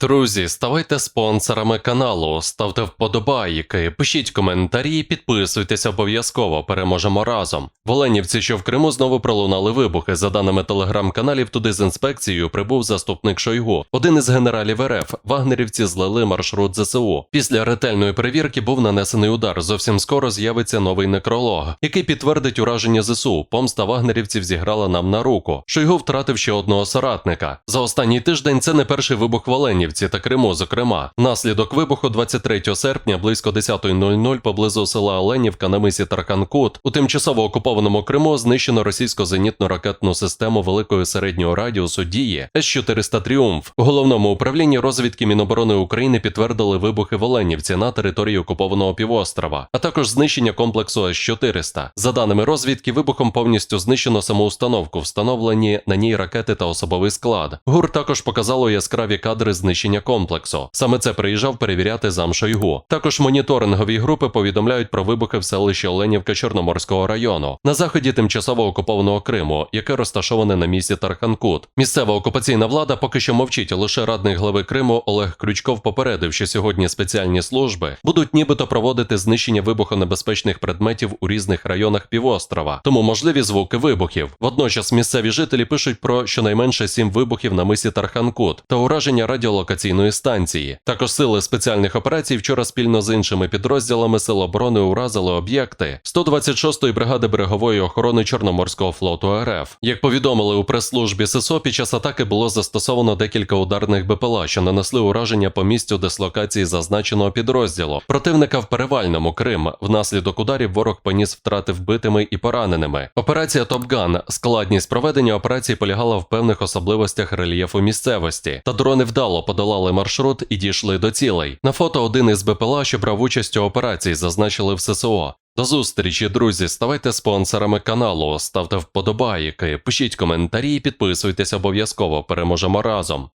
Друзі, ставайте спонсорами каналу, ставте вподобайки, пишіть коментарі, підписуйтесь обов'язково, переможемо разом. В Оленівці, що в Криму, знову пролунали вибухи. За даними телеграм-каналів, туди з інспекцією прибув заступник Шойгу. Один із генералів РФ. Вагнерівці злили маршрут ЗСУ. Після ретельної перевірки був нанесений удар. Зовсім скоро з'явиться новий некролог, який підтвердить ураження ЗСУ. Помста вагнерівців зіграла нам на руку. Шойгу втратив ще одного соратника. За останній тиждень це не перший вибух в Оленівці та Криму, зокрема. Наслідок вибуху 23 серпня близько 10.00 поблизу села Оленівка на мисі Тарканкут у тимчасово окупованому Криму знищено російсько-зенітну ракетну систему великого середнього радіусу дії С-400 Тріумф. У головному управлінні розвідки Міноборони України підтвердили вибухи в Оленівці на території окупованого півострова, а також знищення комплексу С-400. За даними розвідки, вибухом повністю знищено саму установку, встановлені на ній ракети та особовий склад. ГУР також показало яскраві кадри знищення комплексу. Саме це приїжджав перевіряти зам Шойгу. Також моніторингові групи повідомляють про вибухи в селищі Оленівка Чорноморського району на заході тимчасово окупованого Криму, яке розташоване на місці Тарханкут. Місцева окупаційна влада поки що мовчить. Лише радник глави Криму Олег Крючков попередив, що сьогодні спеціальні служби будуть нібито проводити знищення вибухонебезпечних предметів у різних районах півострова, тому можливі звуки вибухів. Водночас місцеві жителі пишуть про щонайменше сім вибухів на мисі Тарханкут та ураження радіолокаційної станції. Також сили спеціальних операцій вчора спільно з іншими підрозділами Сил оборони уразили об'єкти 126-ї бригади берегової охорони Чорноморського флоту РФ. Як повідомили у прес-службі ССО, під час атаки було застосовано декілька ударних БПЛА, що нанесли ураження по місцю дислокації зазначеного підрозділу. Противника в перевальному Крим. Внаслідок ударів ворог поніс втрати вбитими і пораненими. Операція Топган. Складність проведення операції полягала в певних особливостях рельєфу місцевості. Та дрони вдало подолали маршрут і дійшли до цілей. На фото один із БПЛА, що брав участь у операції, зазначили в ССО. До зустрічі, друзі. Ставайте спонсорами каналу, ставте вподобайки, пишіть коментарі, і підписуйтесь обов'язково. Переможемо разом.